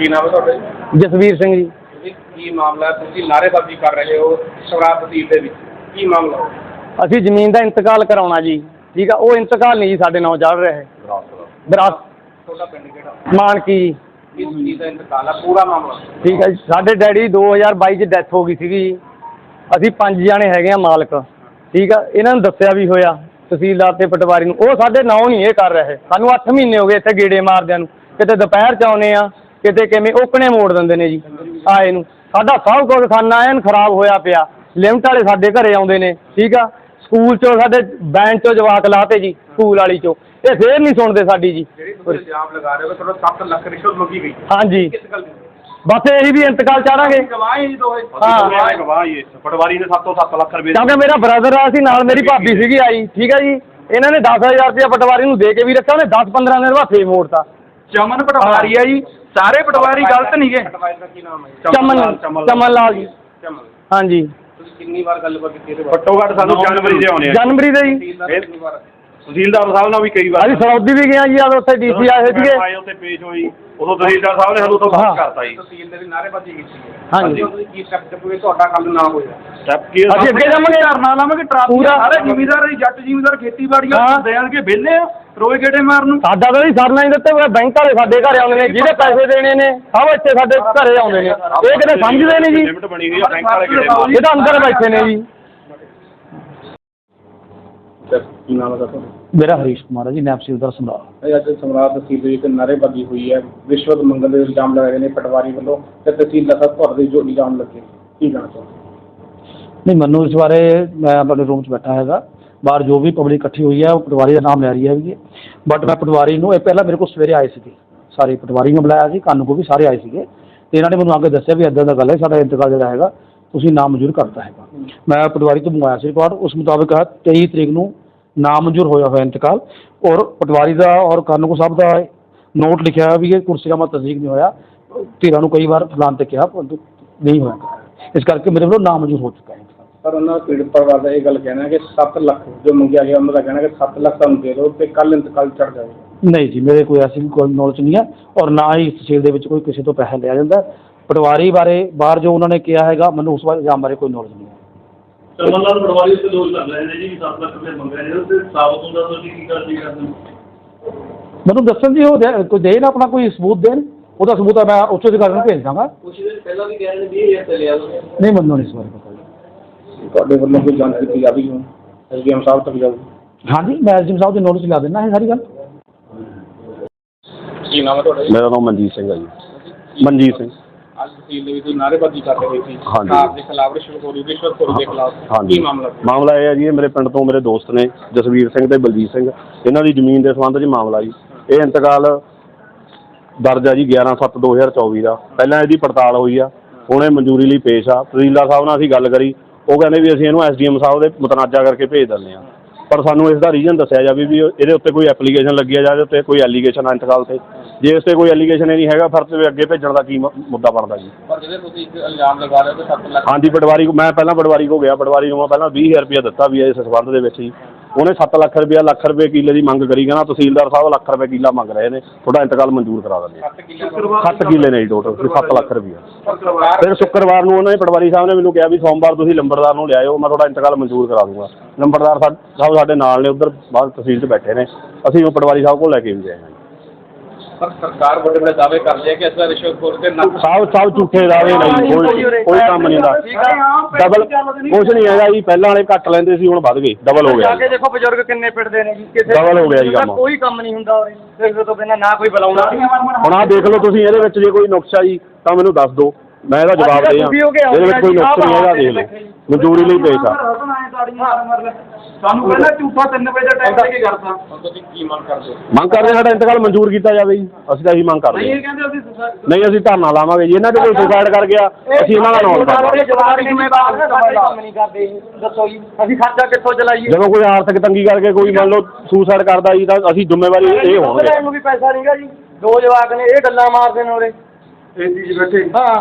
ਕੀ ਨਾਮ ਹੈ ਤੁਹਾਡਾ ਜਸਵੀਰ ਸਿੰਘ ਜੀ। ਜੀ ਕੀ ਮਾਮਲਾ ਹੈ? ਤੁਸੀਂ ਨਾਅਰੇਬਾਜ਼ੀ ਕਰ ਰਹੇ ਹੋ ਸ਼ਰਾਬ ਦੇ ਵਿੱਚ। ਕੀ ਮਾਮਲਾ ਹੈ? ਅਸੀਂ ਜ਼ਮੀਨ ਦਾ ਇੰਤਕਾਲ ਕਰਾਉਣਾ ਜੀ। ਠੀਕ ਆ ਉਹ ਇੰਤਕਾਲ ਨਹੀਂ ਜੀ ਸਾਡੇ ਨਾਂ ਚੱਲ ਰਿਹਾ ਹੈ। ਵਿਰਾਸਤ ਤੁਹਾਡਾ ਪਿੰਡ ਕਿਹੜਾ? ਮਾਨਕੀ ਜੀ। ਚੀਜ਼ ਦਾ ਇੰਤਕਾਲ ਹੈ ਪੂਰਾ ਮਾਮਲਾ। ਠੀਕ ਹੈ ਜੀ ਸਾਡੇ ਡੈਡੀ 2022 ਚ ਡੈਥ ਹੋ ਗਈ ਸੀਗੀ ਜੀ। ਅਸੀਂ ਪੰਜ ਜਾਣੇ ਹੈਗੇ ਆ ਮਾਲਕ। ਠੀਕ ਆ ਇਹਨਾਂ ਨੂੰ ਦੱਸਿਆ ਵੀ ਹੋਇਆ ਤਹਿਸੀਲਦਾਰ ਤੇ ਪਟਵਾਰੀ ਨੂੰ। ਉਹ ਸਾਡੇ ਨਾਂ ਨਹੀਂ ਇਹ ਕਰ ਰਹੇ। ਸਾਨੂੰ 8 ਮਹੀਨੇ ਹੋ ਗਏ ਇੱਥੇ ਗੇੜੇ ਮਾਰਦਿਆਂ ਨੂੰ। ਕਿਤੇ ਦੁਪਹਿਰ ਚ ਆਉਨੇ ਆ ਕਿਤੇ ਕਿਵੇਂ ਓਕਣੇ ਮੋੜ ਦਿੰਦੇ ਨੇ ਜੀ ਆਏ ਨੂੰ। ਸਾਡਾ ਸਭ ਕੁਝ ਖਾਨਾ ਐਨ ਖਰਾਬ ਹੋਇਆ ਪਿਆ। ਲਿਮਟ ਵਾਲੇ ਸਾਡੇ ਘਰੇ ਆਉਂਦੇ ਨੇ ਠੀਕ ਆ? ਸਕੂਲ ਚੋਂ ਸਾਡੇ ਬੈਂਚ ਚੋਂ ਜਵਾਕ ਲਾਤੇ ਜੀ ਸਕੂਲ ਵਾਲੀ ਚੋਂ। ਇਹ ਫੇਰ ਨਹੀਂ ਸੁਣਦੇ ਸਾਡੀ ਜੀ। ਜਿਹੜੀ ਤੁਸੀਂ ਇਲਜ਼ਾਮ ਲਗਾ ਰਹੇ ਹੋ ਕਿ ਤੁਹਾਡਾ 7 ਲੱਖ ਰਿਸ਼ਵਤ ਮੰਗੀ ਗਈ ਹਾਂਜੀ। ਬਸ ਇਹੀ ਵੀ ਇੰਤਕਾਲ ਚਾਹਾਂਗੇ। ਗਵਾਹ ਹੈ ਜੀ ਦੋਏ ਹਾਂ। ਗਵਾਹ ਹੀ ਪਟਵਾਰੀ ਨੇ 7 ਤੋਂ 7 ਲੱਖ ਰੁਪਏ ਕਿਉਂਕਿ ਮੇਰਾ ਬ੍ਰਦਰ ਆ ਸੀ ਨਾਲ ਮੇਰੀ ਭਾਬੀ ਸੀਗੀ ਆਈ ਠੀਕ ਹੈ ਜੀ? ਇਹਨਾਂ ਨੇ 10000 ਰੁਪਇਆ ਪਟਵਾਰੀ ਨੂੰ ਦੇ ਕੇ ਵੀ ਰੱਖਿਆ ਉਹਨੇ 10-15 ਦਿਨ ਬਾਅਦ ਫੇਰ ਮੋੜਤਾ। ਚਮਨ ਪਟਵਾਰੀ ਹੈ ਜੀ। ਸਾਰੇ ਪਟਵਾਰੀ ਗਲਤ ਨਹੀਂ ਗਏ ਪਟਵਾਰੀ ਦਾ ਕੀ ਨਾਮ ਹੈ ਚਮਨ ਚਮਨ ਲਾਲ ਜੀ। ਚਮਨ ਹਾਂਜੀ। ਤੁਸੀਂ ਕਿੰਨੀ ਵਾਰ ਗੱਲਬਾਤ ਕੀਤੀ ਇਹਦੇ ਬਾਰੇ? ਘੱਟੋ ਘੱਟ ਸਾਨੂੰ ਜਨਵਰੀ ਦੇ ਆਉਣੇ ਆ ਜਨਵਰੀ ਦੇ ਜੀ ਤਹਿਸੀਲਦਾਰ ਨੇ ਕਿੰਨੀ ਵਾਰ? ਤਹਿਸੀਲਦਾਰ ਸਾਹਿਬ ਨਾਲ ਵੀ ਕਈ ਵਾਰ ਅਸੀਂ ਸਰੌਦੀ ਵੀ ਗਏ ਆ ਜੀ ਆ ਉੱਥੇ ਡੀਸੀ ਆਏ ਸੀਗੇ ਆਏ ਉੱਥੇ ਪੇਸ਼ ਹੋਈ। ਉਦੋਂ ਤਹਿਸੀਲਦਾਰ ਸਾਹਿਬ ਨੇ ਸਾਨੂੰ ਤੋਂ ਹਾਂ। ਬਾਤ ਕਰਤਾ ਜੀ ਤਹਿਸੀਲ ਦੇ ਨਾਅਰੇਬਾਜ਼ੀ ਕੀਤੀ ਹੈ ਹਾਂਜੀ। ਤੁਸੀਂ ਕੀ ਸਟੈਪ ਚੱਕੋਗੇ ਤੁਹਾਡਾ ਕੱਲ ਨਾ ਹੋਇਆ ਸਟੈਪ ਕੀ ਅਸੀਂ ਅੱਗੇ ਜਾਵਾਂਗੇ। ਧਰਨਾ ਲਾਵਾਂਗੇ ਟਰਾਫੀ ਪੂਰਾ। ਸਾਰੇ ਜ਼ਿਮੀਦਾਰ ਜੱਟ ਜ਼ਿਮੀਦਾਰ ਖੇਤੀਬਾੜੀ ਹਾਂ। ਦੇਣਗੇ ਵਿਹਲੇ ਆ ਰੋਏ ਗੇੜੇ ਮਾਰਨ ਨੂੰ ਸਾਡਾ ਤਾਂ ਜੀ ਸਰਨਾ ਹੀ ਦਿੱਤੇ ਹੋਏ ਬੈਂਕ ਵਾਲੇ ਸਾਡੇ ਘਰੇ ਆਉਂਦੇ ਨੇ ਜਿਹਦੇ ਪੈਸੇ ਦੇਣੇ ਨੇ ਸਭ ਇੱਥੇ ਸਾਡੇ ਘਰੇ ਆਉਂਦੇ ਨੇ ਇਹ ਕਿਤੇ ਸਮਝਦੇ ਨੇ ਜੀ ਲਿਮਟ ਬਣੀ ਹੋਈ ਆ ਬੈਂਕ ਵਾਲੇ ਮਾਰਨ ਇਹ ਤਾਂ ਅੰਦਰ ਬੈਠੇ ਨੇ ਜੀ ਕੀ ਨਾਮ ਹੈ ਤੁਹਾਡਾ? ਮੇਰਾ ਹਰੀਸ਼ ਕੁਮਾਰ ਹੈ ਜੀ ਨੈਬ ਸਿਲਦਰ ਸਮਰਾਟ ਇਹ ਅੱਜ ਸਮਰਾਟ ਤਹਿਸੀਲ ਦੇ ਵਿੱਚ ਨਾਅਰੇਬਾਜ਼ੀ ਹੋਈ ਹੈ ਰਿਸ਼ਵਤ ਮੰਗਣ ਦੇ ਇਲਜ਼ਾਮ ਲਗਾਏ ਗਏ ਨੇ ਪਟਵਾਰੀ ਵੱਲੋਂ ਤੇ ਤਹਿਸੀਲਦਾਰ ਸਾਹਿਬ ਤੁਹਾਡੇ ਜੋ ਇਲਜ਼ਾਮ ਲੱਗੇ ਕੀ ਕਹਿਣਾ ਚਾਹੁੰਦੇ ਨਹੀਂ ਮੈਨੂੰ ਇਸ ਬਾਰੇ ਮੈਂ ਆਪਣੇ ਰੂਮ 'ਚ ਬੈਠਾ ਹੈਗਾ। ਬਾਹਰ ਜੋ ਵੀ ਪਬਲਿਕ ਇਕੱਠੀ ਹੋਈ ਹੈ ਉਹ ਪਟਵਾਰੀ ਦਾ ਨਾਮ ਲੈ ਰਹੀ ਹੈਗੀ। ਬਟ ਮੈਂ ਪਟਵਾਰੀ ਨੂੰ ਇਹ ਪਹਿਲਾਂ ਮੇਰੇ ਕੋਲ ਸਵੇਰੇ ਆਏ ਸੀਗੇ। ਸਾਰੇ ਪਟਵਾਰੀ ਨੂੰ ਬੁਲਾਇਆ ਸੀ ਕਾਨੂੰ ਕੋ ਵੀ ਸਾਰੇ ਆਏ ਸੀਗੇ। ਤੇ ਇਹਨਾਂ ਨੇ ਮੈਨੂੰ ਅੱਗੇ ਦੱਸਿਆ ਵੀ ਇਦਾਂ ਦਾ ਗੱਲ ਹੈ ਸਾਡਾ ਇੰਤਕਾਲ ਜਿਹੜਾ ਹੈਗਾ ਤੁਸੀਂ ਨਾਮ ਮਨਜ਼ੂਰ ਕਰਤਾ ਹੈਗਾ। ਮੈਂ ਪਟਵਾਰੀ ਤੋਂ ਮੰਗਵਾਇਆ ਸੀ ਰਿਪੋਰਟ ਉਸ ਮੁਤਾਬਕ ਹੈ 23 ਤਰੀਕ ਨੂੰ ਨਾਮ ਮਨਜ਼ੂਰ ਹੋਇਆ ਹੋਇਆ ਇੰਤਕਾਲ। ਔਰ ਪਟਵਾਰੀ ਦਾ ਔਰ ਕਾਨੂੰ ਕੋ ਸਾਹਿਬ ਦਾ ਨੋਟ ਲਿਖਿਆ ਹੋਇਆ ਵੀ ਇਹ ਕੁਰਸੀ ਦਾ ਤਸਦੀਕ ਨਹੀਂ ਹੋਇਆ। ਧੀਰਾਂ ਨੂੰ ਕਈ ਵਾਰ ਫਲਾਣ ਤੇ ਕਿਹਾ ਪਰੰਤੂ ਨਹੀਂ ਹੋਇਆ। ਇਸ ਕਰਕੇ ਮੇਰੇ ਵੱਲੋਂ ਨਾਮ ਮਨਜ਼ੂਰ ਹੋ ਚੁੱਕਾ ਹੈ। ਪਰ ਉਹਨਾਂ ਪੀੜਤ ਪਰਿਵਾਰ ਦਾ ਇਹ ਗੱਲ ਕਹਿਣਾ ਕਿ 7 ਲੱਖ ਜੋ ਮੰਗਿਆ ਗਿਆ ਉਹਨਾਂ ਦਾ ਕਹਿਣਾ ਕਿ 7 ਲੱਖ ਤੁਹਾਨੂੰ ਦੇ ਦਿਓ ਤੇ ਕੱਲ ਇੰਤਕਾਲ ਚੜ ਜਾਵੇਗਾ ਨਹੀਂ ਜੀ ਮੇਰੇ ਕੋਈ ਐਸੀ ਕੋਈ ਨੌਲੇਜ ਨਹੀਂ ਹੈ ਔਰ ਨਾ ਹੀ ਇਸ ਤਹਿਸੀਲ ਦੇ ਵਿੱਚ ਕੋਈ ਕਿਸੇ ਤੋਂ ਪੈਸਾ ਲਿਆ ਜਾਂਦਾ। ਪਟਵਾਰੀ ਬਾਰੇ ਬਾਹਰ ਜੋ ਉਹਨਾਂ ਨੇ ਕਿਹਾ ਹੈਗਾ ਮੈਨੂੰ ਉਸ ਬਾਰੇ ਇਲਜ਼ਾਮ ਬਾਰੇ ਕੋਈ ਨੌਲੇਜ ਨਹੀਂ ਹੈ। ਚਮਨ ਲਾਲ ਪਟਵਾਰੀ ਉੱਤੇ ਦੋਸ਼ ਲੱਗ ਰਹੇ ਨੇ ਜੀ 7 ਲੱਖ ਰੁਪਏ ਮੰਗ ਰਹੇ ਨੇ ਤੇ ਸਾਬਤ ਹੁੰਦਾ ਤੁਸੀਂ ਕੀ ਕਰਦੇ ਕਰਦੇ ਮੈਨੂੰ ਦੱਸਣ ਜੀ ਉਹ ਦੇ- ਕੋਈ ਦੇਣ ਆਪਣਾ ਕੋਈ ਸਬੂਤ ਦੇਣ? ਉਹਦਾ ਸਬੂਤ ਆ ਮੈਂ ਉੱਚ ਅਧਿਕਾਰੀ ਨੂੰ ਭੇਜ ਦਾਂਗਾ। ਕੁਛ ਦਿਨ ਪਹਿਲਾਂ ਵੀ ਕਹਿ ਰਹੇ ਨੇ 20000 ਤੇ ਲਿਆ ਨਹੀਂ ਮੈਨੂੰ ਨਹੀਂ ਇਸ ਬਾਰੇ ਪਤਾ ਜੀ। ਤੁਹਾਡੇ ਵੱਲੋਂ ਕੋਈ ਜਾਂਚ ਕੀਤੀ ਜਾਵੇਗੀ ਹੁਣ? ਐਸਡੀਐਮ ਸਾਹਿਬ ਤੱਕ ਜਾਊਗੀ। ਹਾਂਜੀ ਮੈਂ ਐਸਡੀਐਮ ਸਾਹਿਬ ਦੀ ਨੋਟਿਸ ਲਾ ਦੇਣਾ ਇਹ ਸਾਰੀ ਗੱਲ। ਕੀ ਨਾਮ ਹੈ ਤੁਹਾਡਾ ਮੇਰਾ ਨਾਮ ਮਨਜੀਤ ਸਿੰਘ ਹੈ ਜੀ। ਮਨਜੀਤ ਸਿੰਘ। ਅੱਜ ਤਹਿਸੀਲ ਦੇ ਵਿੱਚ ਤੁਸੀਂ ਨਾਅਰੇਬਾਜ਼ੀ ਕਰ ਰਹੇ ਸੀ ਹਾਂਜੀ। ਸਰਕਾਰ ਦੇ ਖਿਲਾਫ ਰਿਸ਼ਵਤਖੋਰੀ ਰਿਸ਼ਵਤਖੋਰੀ ਦੇ ਖਿਲਾਫ ਹਾਂਜੀ। ਕੀ ਮਾਮਲਾ ਸੀ? ਮਾਮਲਾ ਇਹ ਹੈ ਜੀ ਇਹ ਮੇਰੇ ਪਿੰਡ ਤੋਂ ਮੇਰੇ ਦੋਸਤ ਨੇ ਜਸਵੀਰ ਸਿੰਘ ਤੇ ਬਲਜੀਤ ਸਿੰਘ। ਇਹਨਾਂ ਦੀ ਜ਼ਮੀਨ ਦੇ ਸੰਬੰਧ 'ਚ ਮਾਮਲਾ ਜੀ। ਇਹ ਇੰਤਕਾਲ ਦਰਜ ਹੈ ਜੀ 11/7/2024 ਦਾ। ਪਹਿਲਾਂ ਇਹਦੀ ਪੜਤਾਲ ਹੋਈ ਆ ਹੁਣ ਇਹ ਮਨਜ਼ੂਰੀ ਲਈ ਪੇਸ਼ ਆ। ਤਹਿਸੀਲਦਾਰ ਸਾਹਿਬ ਨਾਲ ਅਸੀਂ ਗੱਲ ਕਰੀ। ਉਹ ਕਹਿੰਦੇ ਵੀ ਅਸੀਂ ਇਹਨੂੰ ਐਸਡੀਐਮ ਸਾਹਿਬ ਦੇ ਮੁਤਨਾਜ਼ਾ ਕਰਕੇ ਭੇਜ ਦਿੰਦੇ ਆ। ਪਰ ਸਾਨੂੰ ਇਸ ਦਾ ਰੀਜ਼ਨ ਦੱਸਿਆ ਜਾਵੇ ਵੀ ਇਹਦੇ ਉੱਤੇ ਕੋਈ ਐਪਲੀਕੇਸ਼ਨ ਲੱਗੀ ਆ ਜਾਂ ਇਹਦੇ ਉੱਤੇ ਕੋਈ ਐਲੀਗੇਸ਼ਨ ਆ ਇੰਤਕਾਲ ਤੇ। ਜੇ ਇਸ ਤੇ ਕੋਈ ਐਲੀਗੇਸ਼ਨ ਹੀ ਨਹੀਂ ਹੈਗਾ ਫਿਰ ਤੇ ਅੱਗੇ ਭੇਜਣ ਦਾ ਕੀ ਮ- ਮੁੱਦਾ ਬਣਦਾ ਜੀ? ਪਰ ਜਿਹੜੇ ਤੁਸੀਂ ਇੱਕ ਇਲਜ਼ਾਮ ਲਗਾ ਰਹੇ ਹੋ ਕਿ 7 ਲੱਖ ਹਾਂਜੀ ਪਟਵਾਰੀ ਕੋ ਮੈਂ ਪਹਿਲਾਂ ਪਟਵਾਰੀ ਕੋ ਗਿਆ। ਪਟਵਾਰੀ ਨੂੰ ਮੈਂ ਪਹਿਲਾਂ 20000 ਰੁਪਏ ਦਿੱਤਾ ਵੀ ਇਸ ਸੰਬੰਧ ਦੇ ਵਿੱਚ ਹੀ ਉਹਨੇ 7 ਲੱਖ ਰੁਪਇਆ, ਲੱਖ ਰੁਪਏ ਕਿੱਲੇ ਦੀ ਮੰਗ ਕਰੀ, ਕਹਿੰਦਾ ਤਹਿਸੀਲਦਾਰ ਸਾਹਿਬ ਲੱਖ ਰੁਪਏ ਕਿੱਲਾ ਮੰਗ ਰਹੇ ਨੇ, ਤੁਹਾਡਾ ਇੰਤਕਾਲ ਮਨਜ਼ੂਰ ਕਰਾ ਦਿੰਦੇ ਹਾਂ। 7 ਕਿੱਲੇ ਨੇ ਜੀ ਟੋਟਲ 7 ਲੱਖ ਰੁਪਇਆ। ਫਿਰ ਸ਼ੁੱਕਰਵਾਰ ਨੂੰ ਉਹਨਾਂ ਨੇ ਪਟਵਾਰੀ ਸਾਹਿਬ ਨੇ ਮੈਨੂੰ ਕਿਹਾ ਵੀ ਸੋਮਵਾਰ ਤੁਸੀਂ ਲੰਬੜਦਾਰ ਨੂੰ ਲਿਆਇਓ, ਮੈਂ ਤੁਹਾਡਾ ਇੰਤਕਾਲ ਮਨਜ਼ੂਰ ਕਰਾ ਦੂੰਗਾ। ਲੰਬੜਦਾਰ ਸਾ- ਸਾਹਿਬ ਸਾਡੇ ਨਾਲ ਨੇ, ਉੱਧਰ ਬਾਹਰ ਤਹਿਸੀਲ 'ਚ ਬੈਠੇ ਨੇ। ਅਸੀਂ ਉਹ ਪਟਵਾਰੀ ਸਾਹਿਬ ਕੋਲ ਲੈ ਕੇ ਵੀ ਗਏ ਹਾਂ ਜੀ। ਪਰ ਸਰਕਾਰ ਵੱਡੇ ਵੱਡੇ ਦਾਅਵੇ ਕਰਦੀ ਹੈ ਕਿ ਅਸਲਾ ਰਿਸ਼ਵਤਖੋਰ ਤੇ ਨਾ ਸਾਹਿਬ ਸਾਹਿਬ ਝੂਠੇ ਦਾਅਵੇ ਨਹੀਂ ਕੋਈ ਕੋਈ ਕੰਮ ਨਹੀਂ ਦਾ ਡਬਲ ਕੁਛ ਨਹੀਂ ਹੈਗਾ ਜੀ ਪਹਿਲਾਂ ਵਾਲੇ ਘੱਟ ਲੈਂਦੇ ਸੀ ਹੁਣ ਵੱਧ ਗਏ ਡਬਲ ਹੋ ਗਿਆ ਜਾ ਕੇ ਦੇਖੋ ਬਜ਼ੁਰਗ ਕਿੰਨੇ ਪਿੱਟਦੇ ਨੇ ਜੀ ਕਿਸੇ Double ਹੋ ਗਿਆ ਜੀ ਕੰਮ। ਕੋਈ ਕੰਮ ਨਹੀਂ ਹੁੰਦਾ ਉਰੇ। ਕਿਸੇ ਤੋਂ ਬਿਨਾਂ ਨਾ ਕੋਈ ਬੁਲਾਉਣਾ। ਹੁਣ ਆਹ ਦੇਖ ਲਓ ਤੁਸੀਂ ਇਹਦੇ ਵਿੱਚ ਜੇ ਕੋਈ ਨੁਕਸਾ ਜੀ ਤਾਂ ਮੈਨੂੰ ਦੱਸ ਦਿਓ। ਮੈਂ ਇਹਦਾ ਜਵਾਬ ਦੇ ਤੁਸੀਂ ਹੋ ਕੇ ਇਹਦੇ ਵਿੱਚ ਕੋਈ ਨੁਕਸ ਨਹੀਂ ਹੈਗਾ ਦੇਖ ਲਓ। ਮਨਜ਼ੂਰੀ ਲਈ ਪੇਸ਼ ਆ ਸਾਨੂੰ ਪਹਿਲਾਂ ਝੂਠਾ 3 ਵਜੇ ਦਾ ਟਾਈਮ ਦੇ ਕੇ ਕਰਤਾ ਹੁਣ ਤੁਸੀਂ ਕੀ ਮੰਗ ਕਰਦੇ ਹੋ? ਮੰਗ ਕਰਦੇ ਹਾਂ ਸਾਡਾ ਇੰਤਕਾਲ ਮਨਜ਼ੂਰ ਕੀਤਾ ਜਾਵੇ ਜੀ। ਅਸੀਂ ਤਾਂ ਇਹੀ ਮੰਗ ਕਰਦੇ ਹਾਂ। ਕਹਿੰਦੇ ਅਸੀਂ ਨਹੀਂ ਅਸੀਂ ਧਰਨਾ ਲਾਵਾਂਗੇ ਜੀ। ਇਹਨਾਂ ਦੇ ਕੋਈ ਸੁਸਾਇਡ ਕਰ ਗਿਆ। ਅਸੀਂ ਇਹਨਾਂ ਦਾ ਨਾਮ ਪਾਵਾਂਗੇ ਜਵਾਬ ਜ਼ਿੰਮੇਵਾਰ ਨੇ ਸਾਡੇ ਕੰਮ ਨਹੀਂ ਕਰਦੇ ਇਹ। ਦੱਸੋ ਜੀ। ਅਸੀਂ ਖਰਚਾ ਕਿੱਥੋਂ ਚਲਾਈਏ? ਜਦੋਂ ਕੋਈ ਆਰਥਿਕ ਤੰਗੀ ਕਰਕੇ ਕੋਈ ਮੰਨ ਲਓ ਸੁਸਾਇਡ ਕਰਦਾ ਜੀ ਤਾਂ ਅਸੀਂ ਜ਼ਿੰਮੇਵਾਰੀ ਇਹ ਹੋਣਗੇ। ਨੂੰ ਵੀ ਪੈਸਾ ਨਹੀਂਗਾ ਜੀ। ਦੋ ਜਵਾਕ ਨੇ ਇਹ ਗੱਲਾਂ ਮਾਰਦੇ ਨੇ ਉਰੇ। ਏਸੀ 'ਚ ਬੈਠੇ। ਹਾਂ।